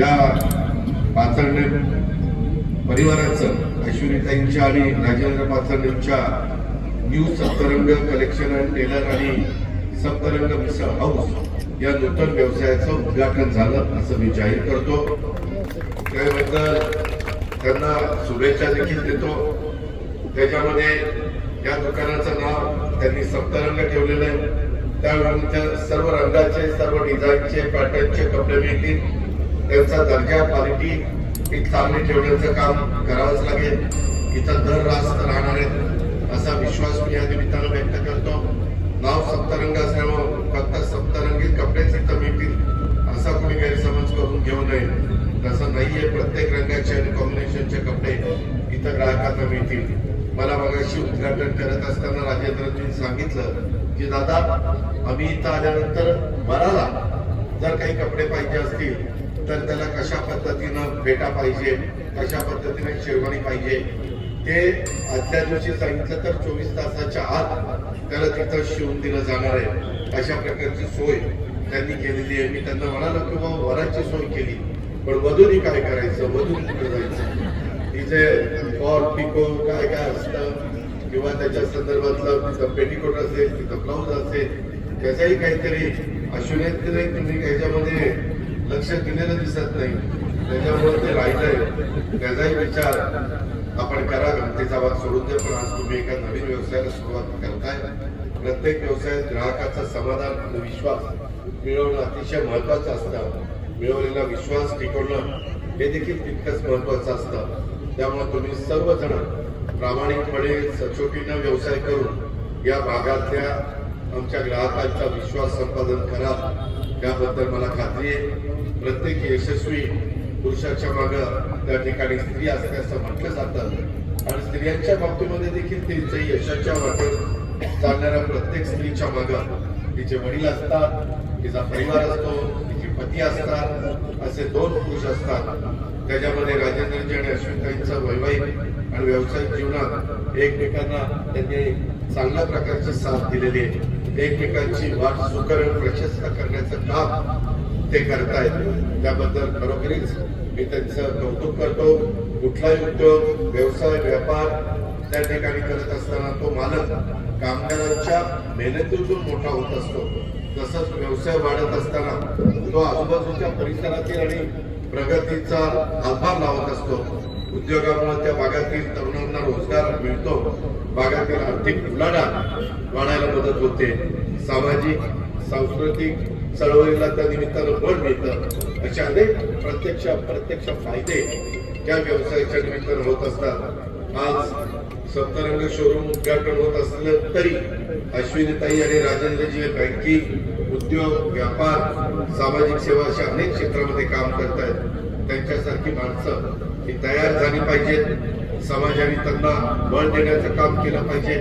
या पाचरणे परिवाराचं ऐश्वर्यताईंच्या आणि Rajendra पाचरणेंच्या new Saptarang collection and tailor आणि सप्तरंग मिसळ हाऊस या नूतन व्यवसायाचं उद्घाटन झालं असं मी जाहीर करतो. त्याबद्दल त्यांना शुभेच्छा देखील देतो. त्याच्यामध्ये या दुकानाचं नाव त्यांनी सप्तरंग ठेवलेलं आहे. त्यावेळी सर्व रंगाचे सर्व डिझाईनचे पॅटर्नचे कपडे मिळतील. त्यांचा दर्जा क्वालिटी ही चांगली ठेवण्याचं काम करावंच लागेल. इथं दर रास्त राहणार आहेत असा विश्वास मी या निमित्तानं व्यक्त करतो. नाव सप्तरंग असल्यामुळं फक्त सप्तरंगी कपडेच इथं मिळतील असा कोणी गैरसमज करून घेऊ नये. तसं नाहीये प्रत्येक रंगाचे आणि कॉम्बिनेशनचे कपडे इथं ग्राहकांना मिळतील. मला मगाशी उद्घाटन करत असताना राजेंद्रजींनी सांगितलं की दादा आम्ही इथं आल्यानंतर मराला जर काही कपडे पाहिजे असतील तर त्याला कशा पद्धतीनं फेटा पाहिजे कशा पद्धतीने शेरवानी पाहिजे ते आदल्या दिवशी सांगितलं तर चोवीस तासाच्या आत त्याला तिथं शिवून दिलं जाणार आहे. अशा प्रकारची सोय त्यांनी केलेली आहे. मी त्यांना म्हणालो की बाबा वराची सोय केली. पण वधूनी काय करायचं? वधून कुठे जायचं? तिचे फॉल पिको काय काय असतं? किंवा त्याच्या संदर्भातलं तिथं पेटीकोट असेल तिथं ब्लाऊज असेल त्याचाही काहीतरी. अश्विनेत्री तुम्ही ह्याच्यामध्ये लक्ष दिलेलं दिसत नाही. त्याच्यामुळे ते राहिलंय. त्याचाही विचार आपण करा. घंटेचा भाग सोडून दे. पण आज तुम्ही एका नवीन व्यवसायाला सुरुवात करताय. प्रत्येक व्यवसायात ग्राहकाचा समाधान आणि विश्वास मिळवणं अतिशय महत्वाचं असतं. मिळवलेला विश्वास टिकवणं हे देखील तितकंच महत्वाचं असतं. त्यामुळे तुम्ही सर्वजण प्रामाणिकपणे सचोटीनं व्यवसाय करून या भागातल्या आमच्या ग्राहकांचा विश्वास संपादन करा. याबद्दल मला खात्री आहे. प्रत्येक यशस्वी पुरुषाच्या माग त्या ठिकाणी स्त्री असते असं म्हटलं जातं. आणि स्त्रियांच्या बाबतीमध्ये देखील तिचे यशाच्या वाटेवर चालणाऱ्या प्रत्येक स्त्रीच्या माग तिचे वडील असतात तिचा परिवार असतो तिचे पती असतात असे दोन पुरुष असतात. त्याच्यामध्ये राजेंद्रजी आणि अश्विनताईंचं वैवाहिक आणि व्यावसायिक जीवनात एकमेकांना त्यांनी चांगल्या प्रकारची साथ दिलेली आहे. एकमेकांची वाट सुकर प्रशस्त करण्याचं काम ते करतायत. त्याबद्दल खरोखरीच मी त्यांचं कौतुक करतो. कुठलाही उद्योग व्यवसाय व्यापार त्या ठिकाणी करत असताना तो मालक कामगारांच्या मेहनतीतून मोठा होत असतो. तसंच व्यवसाय वाढत असताना तो आजूबाजूच्या परिसरातील आणि प्रगतीचा आभार लावत असतो. उद्योगामुळे त्या भागातील तरुणांना रोजगार मिळतो. भागातील आर्थिक उलाढा वाढायला मदत होते. सामाजिक सांस्कृतिक चळवळीला त्या निमित्तानं बळ मिळतं. अशा अनेक प्रत्यक्ष अप्रत्यक्ष फायदे त्या व्यवसायाच्या निमित्तानं होत असतात. आज सप्तरंग शोरूम उद्घाटन होत असलं तरी अश्विनीताई आणि राजेंद्रजी बँकिंग उद्योग व्यापार सामाजिक सेवा अशा अनेक क्षेत्रामध्ये काम करत आहेत त्यांच्यासारखी माणसं ही तयार झाली पाहिजेत समाजाने त्यांना बळ देण्याचं काम केलं पाहिजे.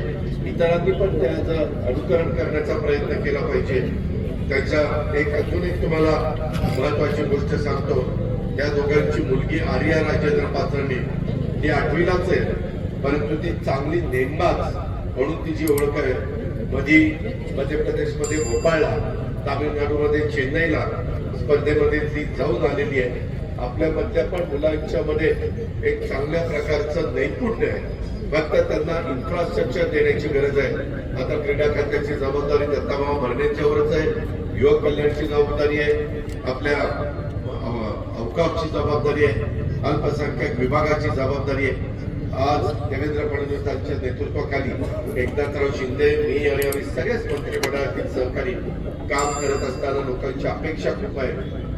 इतरांनी पण त्याचं अनुकरण करण्याचा प्रयत्न केला पाहिजे. त्याच्या एक अजून एक तुम्हाला महत्वाची गोष्ट सांगतो. या दोघांची मुलगी आर्या राजेंद्र पाचरणे ही आठवीलाच आहे. परंतु ती चांगली नेमबाज म्हणून तिची ओळख आहे. मधी मध्य प्रदेशमध्ये भोपाळला तामिळनाडूमध्ये चेन्नईला. स्पर्धेमध्ये ती जाऊन आलेली आहे. आपल्या मधल्या पण मुलांच्या मध्ये एक चांगल्या प्रकारचं नैपुण्य आहे. फक्त त्यांना इन्फ्रास्ट्रक्चर देण्याची गरज आहे. आता क्रीडा खात्याची जबाबदारी दत्तामामा भरण्याच्यावरच आहे. युवक कल्याणची जबाबदारी आहे. आपल्या अवकाशची जबाबदारी आहे. अल्पसंख्याक विभागाची जबाबदारी आहे. आज देवेंद्र फडणवीसांच्या नेतृत्वाखाली एकनाथराव शिंदे मी आणि आम्ही सगळेच मंत्रिमंडळातील सहकारी काम करत असताना लोकांची अपेक्षा खूप आहे.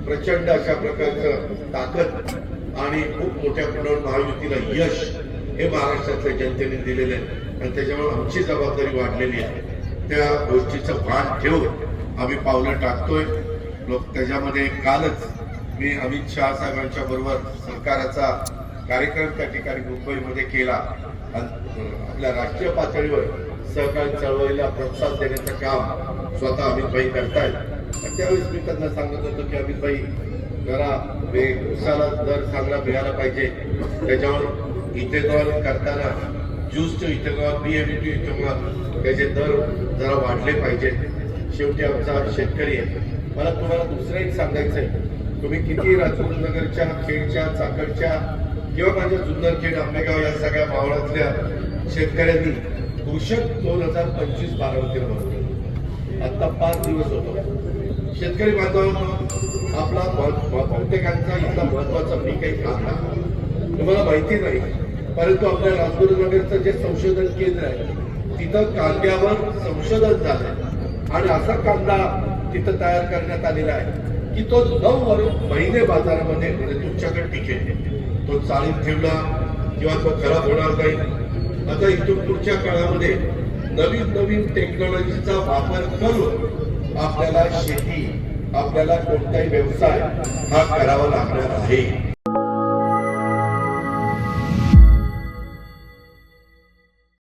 प्रचंड अशा प्रकारचं ताकद आणि खूप मोठ्या प्रमाणात महायुतीला यश हे महाराष्ट्रातल्या जनतेने दिलेलं आहे. आणि त्याच्यामुळे आमची जबाबदारी वाढलेली आहे. त्या गोष्टीचं भान ठेवून आम्ही पावलं टाकतोय. लोक त्याच्यामध्ये कालच मी अमित शहा साहेबांच्या बरोबर सरकाराचा कार्यक्रम त्या ठिकाणी मुंबईमध्ये केला. आपल्या राष्ट्रीय पातळीवर सहकारी चळवळीला प्रोत्साहन देण्याचं काम स्वतः अमित भाई करतायत. आणि त्यावेळेस मी त्यांना सांगत होतो की अमित भाई जरा उसाला दर चांगला मिळाला पाहिजे. त्याच्यावर इथेनॉल करताना ज्यूसचं इथेनॉल बीएमटी इथेनॉल त्याचे दर जरा वाढले पाहिजे. शेवटी आमचा शेतकरी आहे. मला तुम्हाला दुसरं एक सांगायचं आहे तुम्ही किती राजगुरुनगरच्या खेडच्या चाकडच्या किंवा म्हणजे माझ्या जुन्नरखेड आंबेगाव या सगळ्या मावळातल्या शेतकऱ्यांनी कृषक दोन हजार पंचवीस बारावती आत्ता पाच दिवस होतो. शेतकरी बांधवांनो आपला बहुतेकांचा इथला महत्त्वाचा पीक आहे कांदा तुम्हाला माहिती नाही परंतु आपल्या राजगुरुनगरचं जे संशोधन केंद्र आहे तिथं कांद्यावर संशोधन झालं आणि असा कांदा तिथं तयार करण्यात आलेला आहे की तो नऊ वर महिने बाजारामध्ये म्हणजे तुमच्याकडे टिकेल. तो चाळीत ठेवला किंवा तो खराब होणार नाही. आता इथून पुढच्या काळामध्ये नवीन नवीन टेक्नॉलॉजीचा वापर करून आपल्याला शेती आपल्याला कोणताही व्यवसाय हा करावा लागणार आहे.